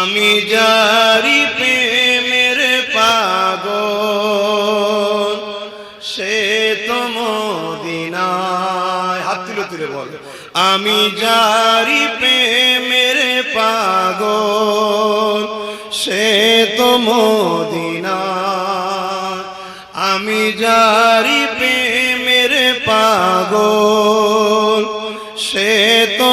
আমি জারি প্রেমের পাগল, সে তো মদিনায়। হাত তুলে তুলে বল। আমি জারি প্রেমের পাগল, সে তো মদিনায়। আমি জারি প্রেমের পাগল, সে তো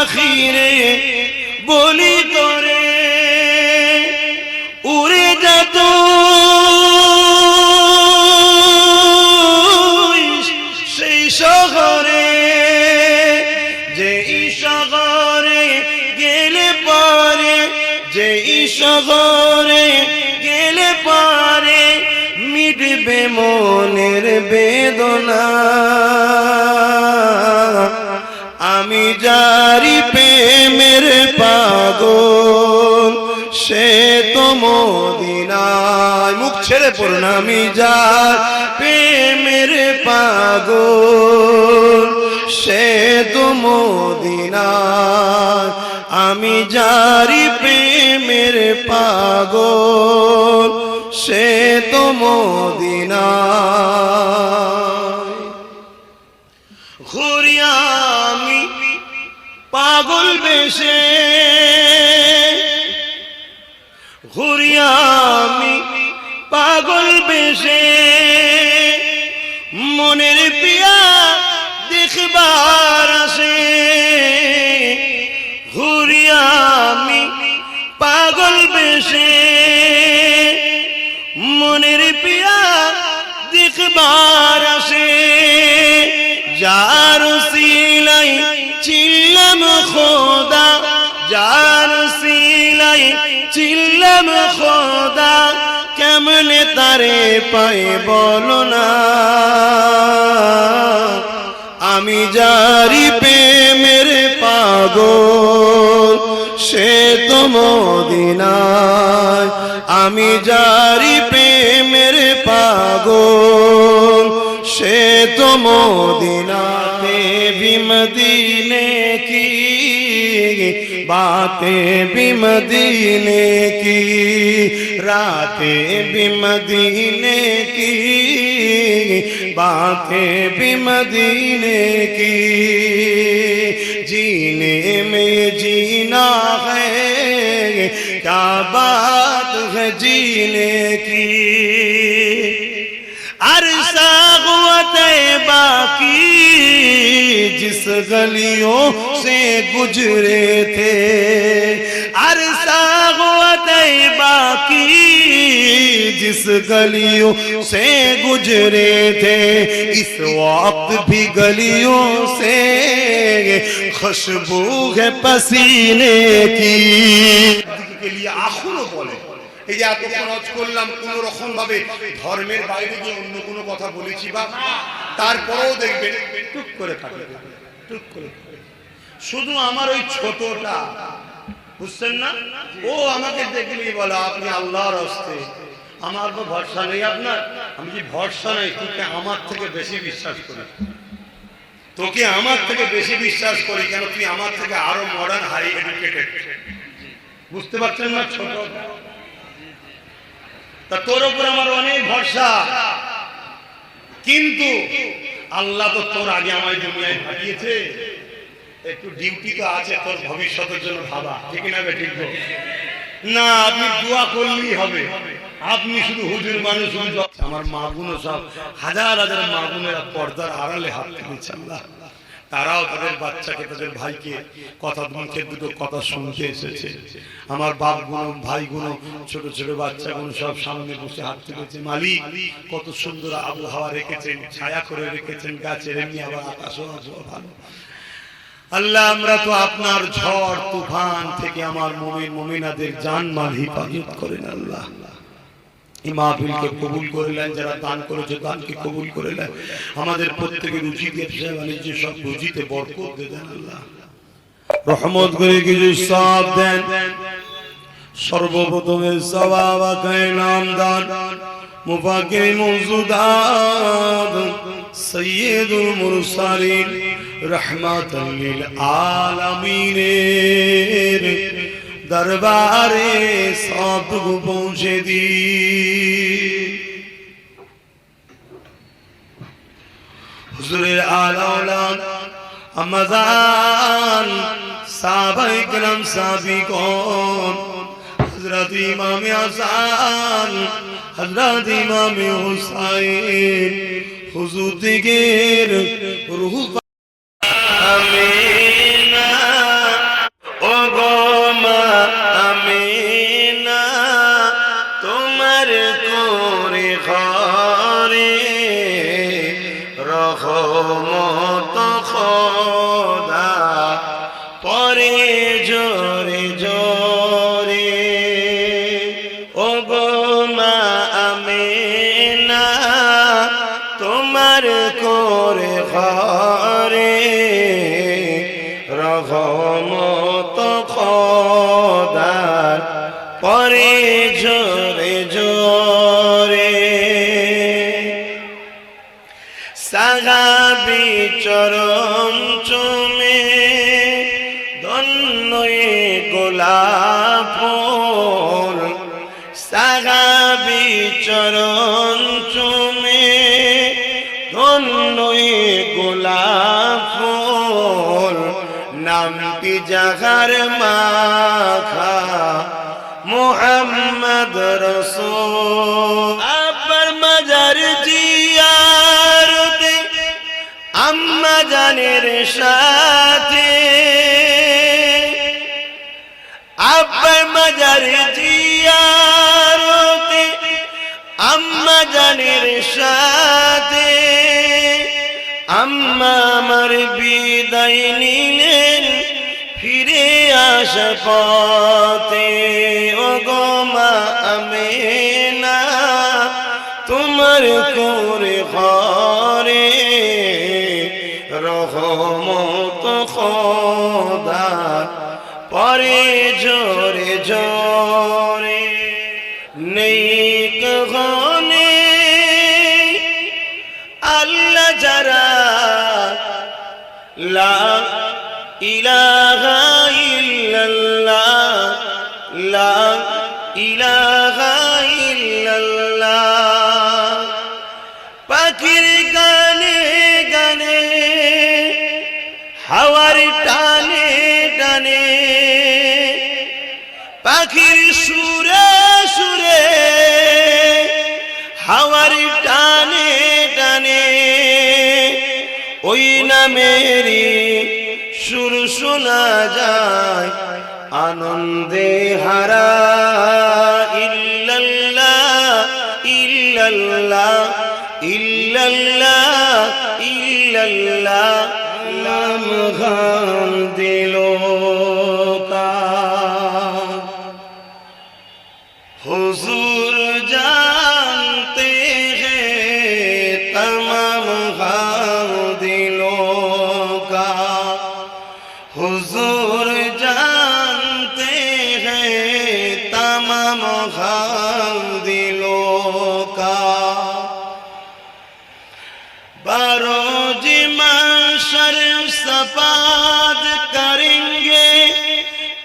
পাখিরে বলি তোরে, উড়ে যেত সেই শহরে, যে শহরে গেলে পরে, যে শহরে গেলে পরে মিটবে মনের বেদনা। পাগল সে তো মদিনায় মুখ ছেড়ে পড়ুন আমি যার প্রেমের পাগল। সে তো মদিনায় আমি জারি প্রেমের পাগল। সে তো মদিনায়। ঘুরি আমি পাগল বেশে ঘুরি আমি পাগল বেশে। মনের পিয়া দেখবার আসে। ঘুরি আমি পাগল বেশে। মনের পিয়া দেখবার আসে। যার সিলাই চিল্লাম খোদা, যার নাই চিল্লাম খোদা, কেমনে তারে পাই বলো না? আমি যারি প্রেমের পাগো সে তোমদিনায় আমি যারি প্রেমের পাগ সে তোমদিনা মদিনাতে বিমদিনে কি बातें भी मदीने की, रातें भी मदीने की, बातें भी मदीने की। जीने में जीना है, क्या बात है जीने की? गलियों से गुजरे थे अरसा हुआ बाकी जिस गलियों से गुजरे थे इस वक्त भी गलियों से खुशबू है पसीने की দিকে লিয়ে এখনো বলে এই যে এত খরচ করলাম কোন রকম ভাবে ধর্মের বাইরে গিয়ে অন্য কোনো কথা বলেছি বা তারপরেও দেখবেন টুক করে থাকে টুক করে শুধু আমার ওই ছোটটা। বুঝছেন না? ও আমাকে দেখলেই বলে, আপনি আল্লাহর হস্তে। আমার তো ভরসা নেই আপনার। আমি কি ভরসা নেই? তোকে আমার থেকে বেশি বিশ্বাস করি। তোকে আমার থেকে বেশি বিশ্বাস করি কেন? তুই আমার থেকে আরও মডার্ন হাই এডুকেটেড বুঝতে পারছেন না, ছোট? তা তোর উপর আমার অনেক ভরসা। কিন্তু আল্লাহ তো তোর আগে আমায় দুনিয়ায় পাঠিয়েছে। একটু ডিউটি তো আছে, তোর ভবিষ্যতের জন্য ভাবা। ঠিক না ঠিক না, আপনি দোয়া করলেই হবে। আপনি শুধু হুজুর মানুষ আমার মা গুলো সব হাজার হাজার মা পর্দার আড়ালে হাত তুলেছে আল্লাহ। তারাও তাদের বাচ্চাকে, তাদের ভাইকে কথা মুখে দুটো কথা শুনতে এসেছে। আমার বাপগুলো ভাই গুলো ছোট ছোট বাচ্চা গুলো সব সামনে বসে হাত তুলেছে। মালিক, কত সুন্দর আবহাওয়া রেখেছেন, ছায়া করে রেখেছেন গাছের এমনি আবার আকাশও ভালো। আল্লাহ, আমরা তো আপনার ঝড়, তুফান থেকে আমার মুমিন, মুমিনাদের জান মাল হিফাজত করেন, আল্লাহ। মাহফিলকে কবুল করে নেন, যারা দান করেছে দানকে কবুল করে নেন। আমাদের ব্যবসা বাণিজ্য সব রুচিতে বরকত দেন আল্লাহ। রহমত করে কিছু সব দেন। সর্বপ্রথমে সবাব নাম দান। মুফাকির মৌজুদাত সৈয়দুল মুরসালিন, রহমাতাল আলামিনের। দরবারে সবটুকু পৌঁছে দি। হুজুরের আলাউলাদ আমাজান, সাহাবাই কেরাম সাবিকন হযরত ইমাম হাসান হযরত ইমাম হুসাইন, হুজুর দিগের রূহ আমি রহমত সাগাবি চরম চুমে দন্নয়ে গোলাপ ফুল। সাগাবি চরম চুমে দন্নয়ে গোলাপ নামটি জাগার মাখা মোহাম্মদ রসুল। আবার মাজার জিয়ারতে জানের সাথে আব্বার মাজার জিয়ারতে, আম্মা জানের সাথে, আম্মা আমার বিদায় নিলেন ফিরে আসা পথে। ও গো মা আমেনা, তোমার করে ঘরে রহমত খোদা পরে জোরে জোরে নেই কখনে আল্লাহ যারা লা ইলাহা পাখির সুরে সুরে হাওয়ার টানে টানে ওই নামেরই সুর শোনা যায়, আনন্দে হারা, ইল্লাল্লাহ ইল্লাল্লাহ ইল্লাল্লাহ ইল্লাল্লাহ নাম দিল। شرم سفاد کریں گے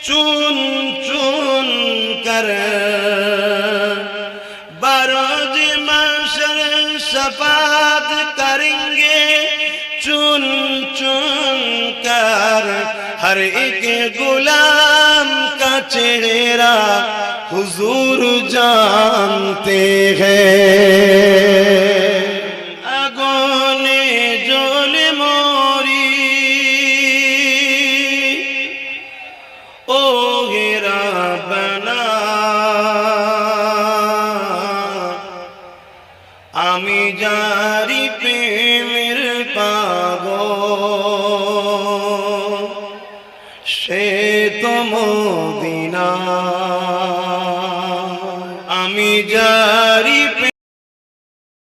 چون چون کر بروج محشر سفاد کریں گے چن چن کر ہر ایک غلام کا چہرہ حضور جانتے ہیں আমি জারি